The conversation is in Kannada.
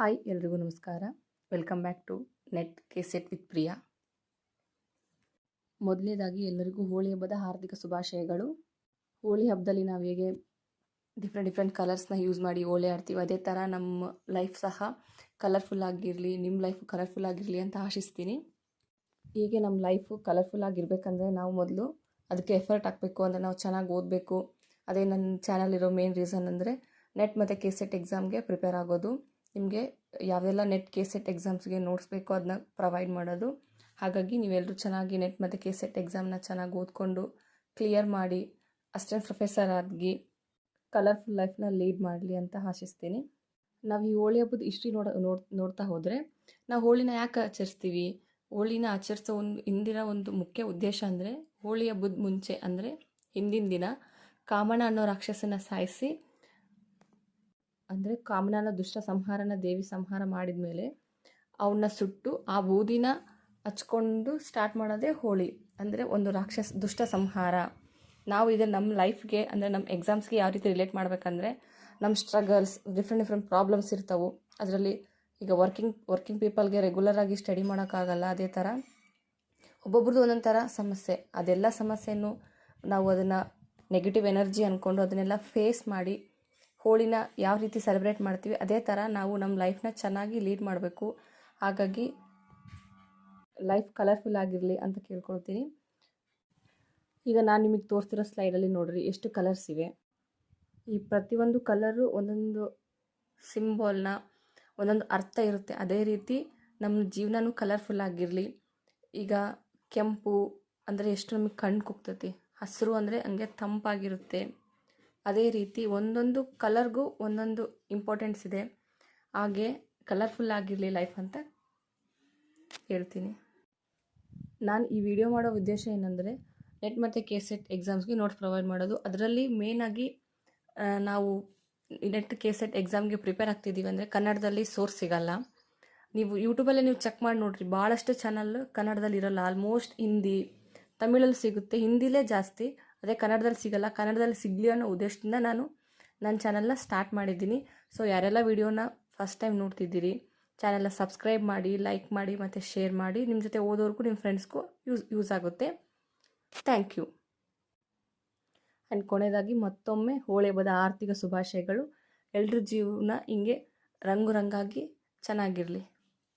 ಹಾಯ್ ಎಲ್ರಿಗೂ ನಮಸ್ಕಾರ. Welcome back to NET KSET with Priya ಮೊದಲನೇದಾಗಿ ಎಲ್ಲರಿಗೂ ಹೋಳಿ ಹಬ್ಬದ ಹಾರ್ದಿಕ ಶುಭಾಶಯಗಳು. ಹೋಳಿ ಹಬ್ಬದಲ್ಲಿ ನಾವು ಹೇಗೆ ಡಿಫ್ರೆಂಟ್ ಡಿಫ್ರೆಂಟ್ ಕಲರ್ಸ್ನ ಯೂಸ್ ಮಾಡಿ ಹೋಳಿ ಆಡ್ತೀವಿ, ಅದೇ ಥರ ನಮ್ಮ ಲೈಫ್ ಸಹ ಕಲರ್ಫುಲ್ ಆಗಿರಲಿ ನಿಮ್ಮ ಲೈಫ್ ಕಲರ್ಫುಲ್ ಆಗಿರಲಿ ಅಂತ ಆಶಿಸ್ತೀನಿ. ಹೀಗೆ ನಮ್ಮ ಲೈಫು ಕಲರ್ಫುಲ್ ಆಗಿರಬೇಕಂದ್ರೆ ನಾವು ಮೊದಲು ಅದಕ್ಕೆ ಎಫರ್ಟ್ ಹಾಕಬೇಕು, ಅಂದರೆ ನಾವು ಚೆನ್ನಾಗಿ ಓದಬೇಕು. ಅದೇ ನನ್ನ ಚಾನಲ್ ಇರೋ ಮೇನ್ ರೀಸನ್ ಅಂದರೆ ನೆಟ್ ಮತ್ತು ಕೆ ಸೆಟ್ ಎಕ್ಸಾಮ್ಗೆ ಪ್ರಿಪೇರ್ ಆಗೋದು. ನಿಮಗೆ ಯಾವೆಲ್ಲ ನೆಟ್ ಕೆ ಸೆಟ್ ಎಕ್ಸಾಮ್ಸ್ಗೆ ನೋಟ್ಸ್ ಬೇಕೋ ಅದನ್ನ ಪ್ರೊವೈಡ್ ಮಾಡೋದು. ಹಾಗಾಗಿ ನೀವೆಲ್ಲರೂ ಚೆನ್ನಾಗಿ ನೆಟ್ ಮತ್ತು ಕೆ ಸೆಟ್ ಎಕ್ಸಾಮ್ನ ಚೆನ್ನಾಗಿ ಓದ್ಕೊಂಡು ಕ್ಲಿಯರ್ ಮಾಡಿ ಅಸ್ಟೆಂಟ್ ಪ್ರೊಫೆಸರ್ ಆಗಿ ಕಲರ್ಫುಲ್ ಲೈಫ್ನ ಲೀಡ್ ಮಾಡಲಿ ಅಂತ ಆಶಿಸ್ತೀನಿ. ನಾವು ಈ ಹೋಳಿ ಹಬ್ಬದ ಹಿಸ್ಟ್ರಿ ನೋಡ, ನೋಡ್, ನೋಡ್ತಾ ಹೋದರೆ ನಾವು ಹೋಳಿನ ಯಾಕೆ ಆಚರಿಸ್ತೀವಿ? ಹೋಳಿನ ಆಚರಿಸೋ ಒಂದು ಹಿಂದಿನ ಒಂದು ಮುಖ್ಯ ಉದ್ದೇಶ ಅಂದರೆ ಹೋಳಿ ಹಬ್ಬದ ಮುಂಚೆ ಅಂದರೆ ಹಿಂದಿನ ದಿನ ಕಾಮಣ ಅನ್ನೋ ರಾಕ್ಷಸನ ಸಾಯಿಸಿ ಅಂದರೆ ಕಾಮನನ ದುಷ್ಟ ಸಂಹಾರನ ದೇವಿ ಸಂಹಾರ ಮಾಡಿದ ಮೇಲೆ ಅವನ್ನ ಸುಟ್ಟು ಆ ಬೂದಿನ ಹಚ್ಕೊಂಡು ಸ್ಟಾರ್ಟ್ ಮಾಡೋದೇ ಹೋಳಿ. ಅಂದರೆ ಒಂದು ರಾಕ್ಷಸ ದುಷ್ಟ ಸಂಹಾರ. ನಾವು ಇದನ್ನು ನಮ್ಮ ಲೈಫ್ಗೆ ಅಂದರೆ ನಮ್ಮ ಎಕ್ಸಾಮ್ಸ್ಗೆ ಯಾವ ರೀತಿ ರಿಲೇಟ್ ಮಾಡಬೇಕಂದ್ರೆ ನಮ್ಮ ಸ್ಟ್ರಗಲ್ಸ್ ಡಿಫ್ರೆಂಟ್ ಡಿಫ್ರೆಂಟ್ ಪ್ರಾಬ್ಲಮ್ಸ್ ಇರ್ತವೆ. ಅದರಲ್ಲಿ ಈಗ ವರ್ಕಿಂಗ್ ವರ್ಕಿಂಗ್ ಪೀಪಲ್ಗೆ ರೆಗ್ಯುಲರಾಗಿ ಸ್ಟಡಿ ಮಾಡೋಕ್ಕಾಗಲ್ಲ ಅದೇ ಥರ ಒಬ್ಬೊಬ್ರದ್ದು ಒಂದೊಂದು ಥರ ಸಮಸ್ಯೆ. ಅದೆಲ್ಲ ಸಮಸ್ಯೆನೂ ನಾವು ಅದನ್ನು ನೆಗೆಟಿವ್ ಎನರ್ಜಿ ಅಂದ್ಕೊಂಡು ಅದನ್ನೆಲ್ಲ ಫೇಸ್ ಮಾಡಿ ಹೋಳಿನ ಯಾವ ರೀತಿ ಸೆಲೆಬ್ರೇಟ್ ಮಾಡ್ತೀವಿ, ಅದೇ ಥರ ನಾವು ನಮ್ಮ ಲೈಫ್ನ ಚೆನ್ನಾಗಿ ಲೀಡ್ ಮಾಡಬೇಕು. ಹಾಗಾಗಿ ಲೈಫ್ ಕಲರ್ಫುಲ್ ಆಗಿರಲಿ ಅಂತ ಕೇಳ್ಕೊಳ್ತೀನಿ. ಈಗ ನಾನು ನಿಮಗೆ ತೋರಿಸ್ತಿರೋ ಸ್ಲೈಡಲ್ಲಿ ನೋಡಿರಿ, ಎಷ್ಟು ಕಲರ್ಸ್ ಇವೆ. ಈ ಪ್ರತಿಯೊಂದು ಕಲರು ಒಂದೊಂದು ಸಿಂಬಲ್ನ ಒಂದೊಂದು ಅರ್ಥ ಇರುತ್ತೆ. ಅದೇ ರೀತಿ ನಮ್ಮ ಜೀವನನೂ ಕಲರ್ಫುಲ್ ಆಗಿರಲಿ. ಈಗ ಕೆಂಪು ಅಂದರೆ ಎಷ್ಟು ನಮಗೆ ಕಣ್ಣು ಕುಗ್ತತಿ, ಹಸಿರು ಅಂದರೆ ಹಂಗೆ ತಂಪಾಗಿರುತ್ತೆ. ಅದೇ ರೀತಿ ಒಂದೊಂದು ಕಲರ್ಗೂ ಒಂದೊಂದು ಇಂಪಾರ್ಟೆನ್ಸ್ ಇದೆ. ಹಾಗೆ ಕಲರ್ಫುಲ್ ಆಗಿರಲಿ ಲೈಫ್ ಅಂತ ಹೇಳ್ತೀನಿ. ನಾನು ಈ ವಿಡಿಯೋ ಮಾಡೋ ಉದ್ದೇಶ ಏನಂದರೆ ನೆಟ್ ಮತ್ತು ಕೆ ಸೆಟ್ ಎಕ್ಸಾಮ್ಸ್ಗೆ ನೋಟ್ಸ್ ಪ್ರೊವೈಡ್ ಮಾಡೋದು. ಅದರಲ್ಲಿ ಮೇನಾಗಿ ನಾವು ನೆಟ್ ಕೆ ಸೆಟ್ ಎಕ್ಸಾಮ್ಗೆ ಪ್ರಿಪೇರ್ ಆಗ್ತಿದ್ದೀವಿ ಅಂದರೆ ಕನ್ನಡದಲ್ಲಿ ಸೋರ್ಸ್ ಸಿಗಲ್ಲ. ನೀವು ಯೂಟ್ಯೂಬಲ್ಲೇ ನೀವು ಚೆಕ್ ಮಾಡಿ ನೋಡಿರಿ ಭಾಳಷ್ಟು ಚಾನಲ್ ಕನ್ನಡದಲ್ಲಿ ಇರೋಲ್ಲ ಆಲ್ಮೋಸ್ಟ್ ಹಿಂದಿ, ತಮಿಳಲ್ಲಿ ಸಿಗುತ್ತೆ, ಹಿಂದಿಲೇ ಜಾಸ್ತಿ. ಅದೇ ಕನ್ನಡದಲ್ಲಿ ಸಿಗಲ್ಲ. ಕನ್ನಡದಲ್ಲಿ ಸಿಗಲಿ ಅನ್ನೋ ಉದ್ದೇಶದಿಂದ ನಾನು ನನ್ನ ಚಾನಲ್ನ ಸ್ಟಾರ್ಟ್ ಮಾಡಿದ್ದೀನಿ. ಸೊ ಯಾರೆಲ್ಲ ವಿಡಿಯೋನ ಫಸ್ಟ್ ಟೈಮ್ ನೋಡ್ತಿದ್ದೀರಿ, ಚಾನೆಲ್ನ ಸಬ್ಸ್ಕ್ರೈಬ್ ಮಾಡಿ ಲೈಕ್ ಮಾಡಿ, ಮತ್ತು ಶೇರ್ ಮಾಡಿ ನಿಮ್ಮ ಜೊತೆ ಓದೋರ್ಗೂ ನಿಮ್ಮ ಫ್ರೆಂಡ್ಸ್ಗೂ ಯೂಸ್ ಯೂಸ್ ಆಗುತ್ತೆ. ಥ್ಯಾಂಕ್ ಯು ಆ್ಯಂಡ್ ಕೊನೆಯದಾಗಿ ಮತ್ತೊಮ್ಮೆ ಹೋಳಿ ಹಬ್ಬದ ಆರ್ಥಿಕ ಶುಭಾಶಯಗಳು. ಎಲ್ಲರ ಜೀವನ ಹಿಂಗೆ ರಂಗು ರಂಗಾಗಿ ಚೆನ್ನಾಗಿರಲಿ.